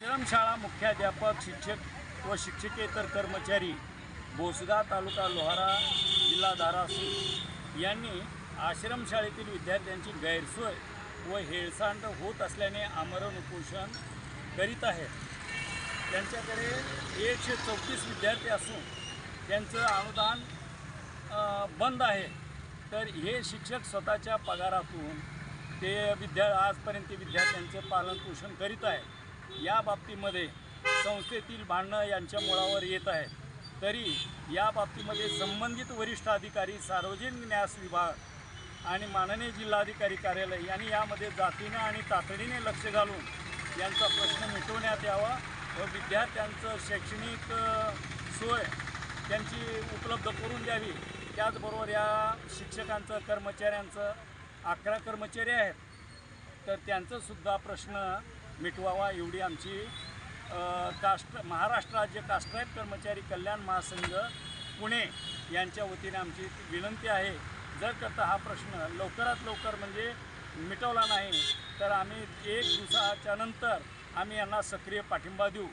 आश्रमशाळा मुख्याध्यापक शिक्षक व शिक्षकेतर कर्मचारी बोसदा तालुका लोहारा जिल्हा धाराशिव यांनी आश्रमशाळेतील विद्यार्थ्यांची गैरसोय व हेळसांड होत असल्याने आमरण उपोषण करीत आहेत. त्यांच्याकडे एकशे चौतीस विद्यार्थी असून त्यांचं अनुदान बंद आहे. तर हे शिक्षक स्वतःच्या पगारातून ते विद्या आजपर्यंत विद्यार्थ्यांचं पालनपोषण करीत आहे या बाबतीमध्ये संस्थेतील भांडणं यांच्या मुळावर येत आहेत. तरी या बाबतीमध्ये संबंधित वरिष्ठ अधिकारी सार्वजनिक न्यास विभाग आणि माननीय जिल्हाधिकारी कार्यालय यांनी यामध्ये जातीनं आणि तातडीने लक्ष घालून यांचा प्रश्न मिटवण्यात यावा व विद्यार्थ्यांचं शैक्षणिक सोय त्यांची उपलब्ध करून द्यावी. त्याचबरोबर या शिक्षकांचं कर्मचाऱ्यांचं अकरा कर्मचारी आहेत. तर त्यांचंसुद्धा प्रश्न मिटवावा एवढी आमची कास्ट महाराष्ट्र राज्य कास्ट्राईब कर्मचारी कल्याण महासंघ पुणे यांच्या वतीने आमची विनंती आहे. जर करता हा प्रश्न लवकरात लवकर म्हणजे मिटवला नाही तर आम्ही एक दिवसाच्या नंतर आम्ही यांना सक्रिय पाठिंबा देऊ.